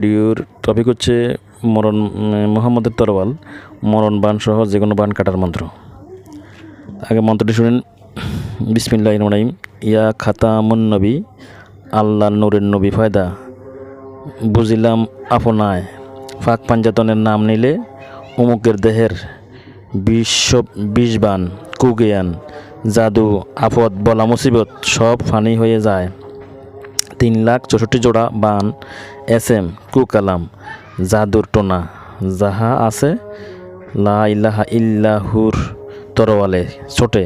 ভিডিওর টপিক হচ্ছে মরণ মোহাম্মদের তরওয়াল মরণ বান সহ যে কোনো বান কাটার মন্ত্র। আগে মন্ত্রটি শুনেন। বিসমিল্লাহ রহিম। ইয়া খাতামুন নবী, আল্লাহর নূরের নবী ফায়দা। বুঝিলাম আপনায়। ফাঁক পাঞ্জাতনের নাম নিলে অমুকের দেহের বিশ্ব বিষবান কুগেয়ান জাদু, আফত, বলা মুসিবত সব ফানি হয়ে যায়। তিন লাখ চৌষট্টি জোড়া বান এস এম কুকালাম, জাদুর টোনা, যাহা আছে, লা ইলাহা ইল্লাহুর তরওয়ালে ছোটে,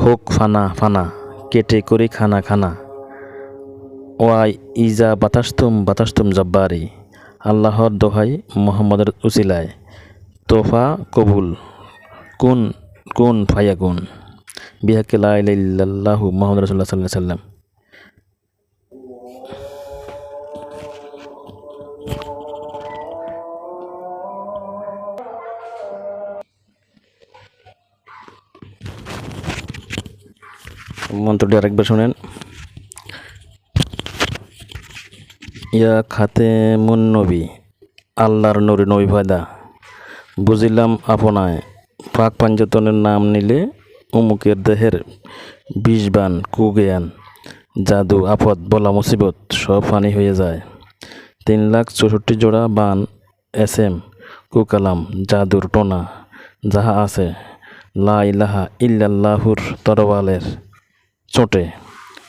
হোক ফানা ফানা, কেটে করি খানা খানা। ওয়াই ইজা বাতাস্তুম বাতাস্তুম জব্বারি, আল্লাহর দোহাই মোহাম্মদের উসিলায়, তোফা কবুল, কুন কুন ফায়া কুন বিহাকে লা ইলাহা ইল্লাল্লাহু মোহাম্মদ রাসূলুল্লাহ সাল্লাল্লাহু আলাইহি সাল্লাম মন্ত্রটি আরেকবার শোনেন। ইয়া খাতে মুন নবী, আল্লাহর নবী নবী ফায়দা বুঝিলাম আপনায়, পাক পাঞ্জতনের নাম নিলে উমুকের দেহের বিষবান কুগেয়ান জাদু আফত বলা মুসিবত, সব ফানি হয়ে যায়। তিন লাখ চৌষট্টি জোড়া বান এস এম কুকালাম, জাদুর টোনা, যাহা আছে, লা ইলাহা ইল্লাল্লাহুর তরওয়ালের চোটে।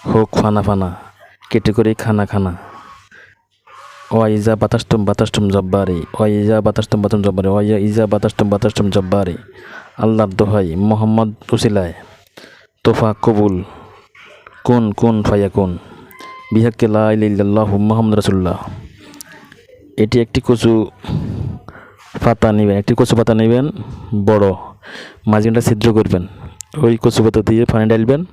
হোক ফানা ফানা, কেটে করি খানা খানা। ওয়াইজা বাতাস্তম বাতাস্তম জব্বারি ওয়াইজা বাতাস্তম বাতাম জব্বারি ওয়াইজা ইজা বাতাস্তম বাতাস্তম জব্বারি। আল্লাহর দোহাই, মোহাম্মদ উসিলায়। তোফা কবুল। কোন কোন ফাইয়া কোন? বিহাক্কে লা ইল্লাল্লাহু মোহাম্মদ রাসূলুল্লাহ। এটি একটি কচু পাতা নেবেন, একটি কচু পাতা নেবেন, বড়। মাঝখানটা ছিদ্র করবেন। ওই কচু পাতা দিয়ে পানি ডালবেন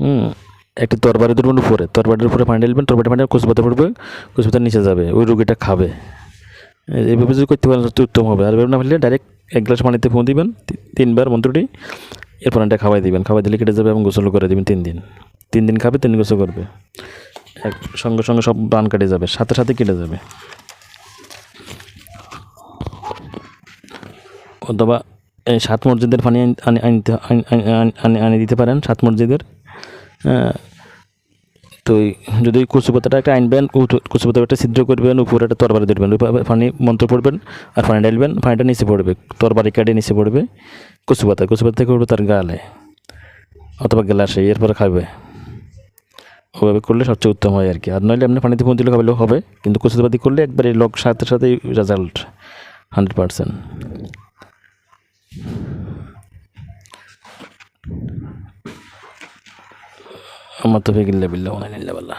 হুম, একটি তরবারি ধরবেন উপরে, তরবারির উপরে পানি ঢালবেন তরবারি পানি কচু পাতা পড়বে কচু পাতা নিচে যাবে, ওই রুগীটা খাবে। এই- এইভাবে যদি করতে পারেন উত্তম হবে। আর এভাবে না পারলে ডাইরেক্ট এক গ্লাস পানিতে ফুঁ দিবেন তিনবার মন্ত্রটি এর পানিটা খাওয়াই দিবেন। খাওয়াই দিলে কেটে যাবে এবং গোসল করে দিবেন তিন দিন। তিন দিন খাবে, তিন গোসল করবে। এক সঙ্গে সঙ্গে সব বান কেটে যাবে, সাথে সাথে কেটে যাবে। অথবা সাত মসজিদের পানি আন- আনি, আনতে, আন- দিতে পারেন, সাত মসজিদের। তো যদি ওই কচু পাতাটা একটা আনবেন, উঠ- কচু পাতা একটা ছিদ্র করবেন, উপরে একটা তরবারি ধরবেন পানি মন্ত্র পড়বেন আর পানি ঢালবেন, পানিটা নিচে পড়বে, তরবারি কাটে নিচে পড়বে কচু পাতা কচু পাতা থেকে উঠবে তার গালে অথবা গ্লাসে, এরপরে খাবে। ওভাবে করলে সবচেয়ে উত্তম হয় আর কি। আর নইলে আপনি পানিতে পৌঁছলে খাবেলেও হবে, কিন্তু কচুপাতি করলে একবারে লোক সাথে সাথেই রেজাল্ট হান্ড্রেড পারসেন্ট আমার তো ফিকিল্লা বিল্লা ওনাইল্লা